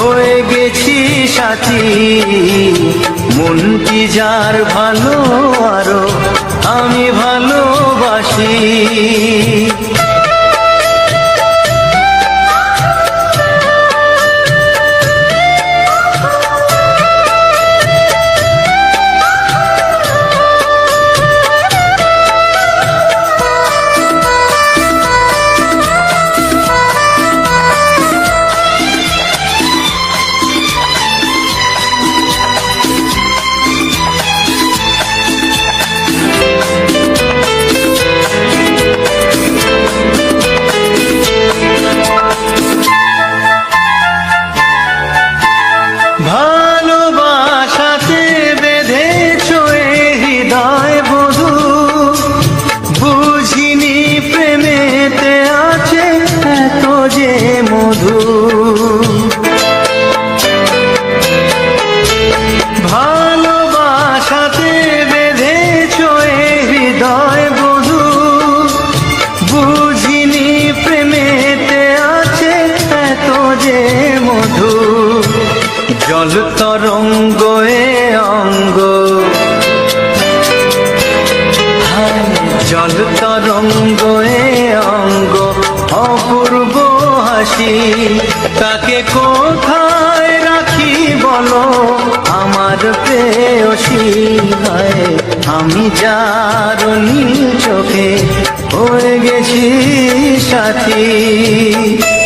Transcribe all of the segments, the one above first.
হয়ে গেছি সাথী। মনটি যার ভালো আরও আমি ভালোবাসি। ভালোবাসাতে হৃদয় বুঝিনি প্রেমেতে আছে যে মধু। তরঙ্গ এ অঙ্গ। জল তরঙ্গ এ অঙ্গ, অপূর্ব হাসি। তাকে কোথায় রাখি বলো? আমার প্রেয়সী হয় আমি যার চোখে হয়ে গেছি সাথী।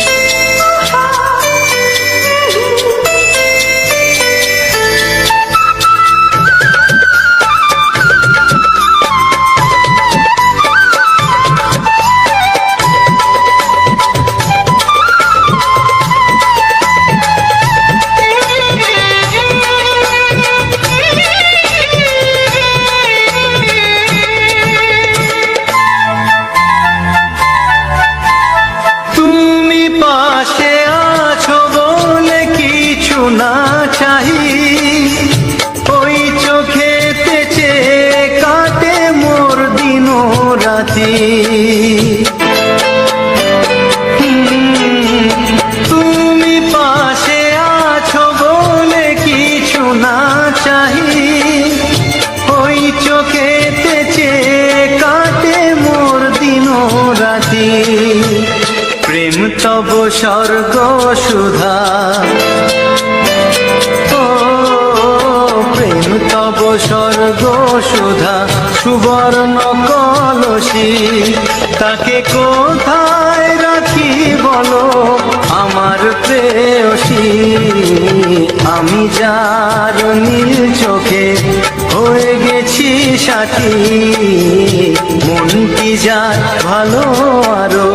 চাই ওই চোখেতে চেয়ে কাটে মোর দিন রাতি প্রেম তব স্বর্গ সুধা। ও, প্রেম তব স্বর্গ সুধা, সুবর্ণ কলসী, তাকে কোথায় সাথী কি যার ভালো আরও